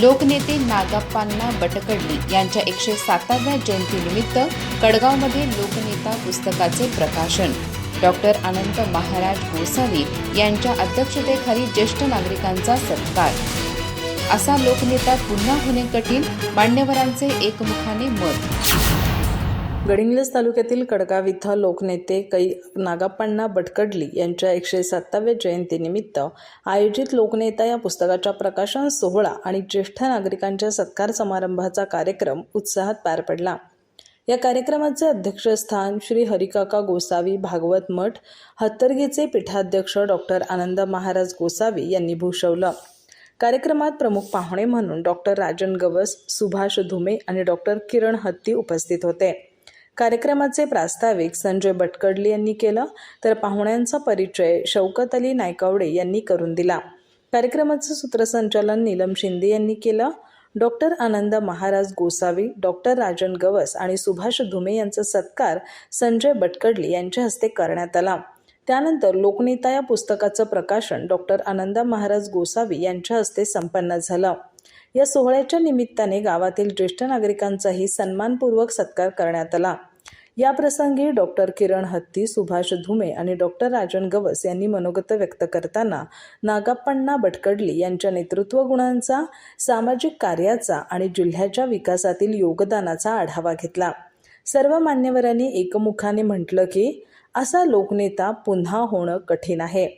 लोकनेते नागाप्पांना बटकडली यांच्या एकशे साताव्या जयंतीनिमित्त कडगावमध्ये लोकनेता पुस्तकाचे प्रकाशन. डॉक्टर आनंद महाराज गोसावी यांच्या अध्यक्षतेखाली ज्येष्ठ नागरिकांचा सत्कार. असा लोकनेता पुन्हा होणे कठीण मान्यवरांचे एकमुखाने मत. गडिंग्लज तालुक्यातील कडगाव इथं लोकनेते कै नागाप्पांना बटकडली यांच्या एकशे सत्ताव्या जयंतीनिमित्त आयोजित लोकनेता या पुस्तकाच्या प्रकाशन सोहळा आणि ज्येष्ठ नागरिकांच्या सत्कार समारंभाचा कार्यक्रम उत्साहात पार पडला. या कार्यक्रमाचे अध्यक्षस्थान श्री हरिकाका गोसावी भागवत मठ हत्तरगीचे पीठाध्यक्ष डॉक्टर आनंद महाराज गोसावी यांनी भूषवलं. कार्यक्रमात प्रमुख पाहुणे म्हणून डॉक्टर राजन गवस सुभाष धुमे आणि डॉक्टर किरण हत्ती उपस्थित होते. कार्यक्रमाचे प्रास्ताविक संजय भटकडली यांनी केलं तर पाहुण्यांचा परिचय शौकत अली नायकावडे यांनी करून दिला. कार्यक्रमाचं सूत्रसंचालन नीलम शिंदे यांनी केलं. डॉक्टर आनंद महाराज गोसावी डॉक्टर राजन गवस आणि सुभाष धुमे यांचा सत्कार संजय बटकडली यांच्या हस्ते करण्यात आला. त्यानंतर लोकनेता या पुस्तकाचं प्रकाशन डॉक्टर आनंदा महाराज गोसावी यांच्या हस्ते संपन्न झालं. या सोहळ्याच्या निमित्ताने गावातील ज्येष्ठ नागरिकांचाही सन्मानपूर्वक सत्कार करण्यात आला. या प्रसंगी डॉक्टर किरण हत्ती सुभाष धुमे आणि डॉक्टर राजन गवस यांनी मनोगत व्यक्त करताना नागाप्पांना भटकडली यांच्या नेतृत्व गुणांचा सामाजिक कार्याचा आणि जिल्ह्याच्या विकासातील योगदानाचा आढावा घेतला. सर्व मान्यवरांनी एकमुखाने म्हटलं की असा लोकनेता पुन्हा होणं कठीण आहे.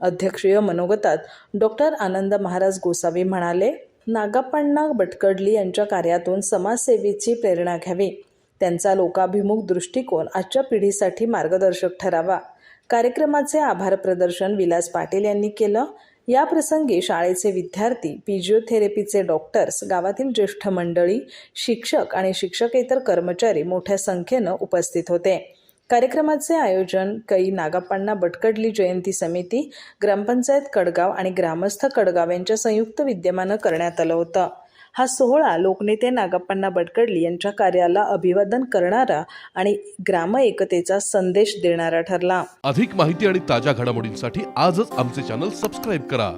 अध्यक्षीय मनोगतात डॉक्टर आनंद महाराज गोसावी म्हणाले नागाप्पांना भटकडली यांच्या कार्यातून समाजसेवेची प्रेरणा घ्यावी. त्यांचा लोकाभिमुख दृष्टिकोन आजच्या पिढीसाठी मार्गदर्शक ठरावा. कार्यक्रमाचे आभार प्रदर्शन विलास पाटील यांनी केलं. या प्रसंगी शाळेचे विद्यार्थी फिजिओथेरपीचे डॉक्टर्स गावातील ज्येष्ठ मंडळी शिक्षक आणि शिक्षकेतर कर्मचारी मोठ्या संख्येनं उपस्थित होते. कार्यक्रमाचे आयोजन कै. नागाप्पांना बटकडली जयंती समिती ग्रामपंचायत कडगाव आणि ग्रामस्थ कडगाव यांच्या संयुक्त विद्यमानं करण्यात आलं होतं. हा सोहळा लोकनेते नागप्पांना बडकडली यांच्या कार्याला अभिवादन करणारा आणि ग्राम एकतेचा संदेश देणारा ठरला. अधिक माहिती आणि ताज्या घडामोडींसाठी आजच आमचे चॅनल सबस्क्राईब करा.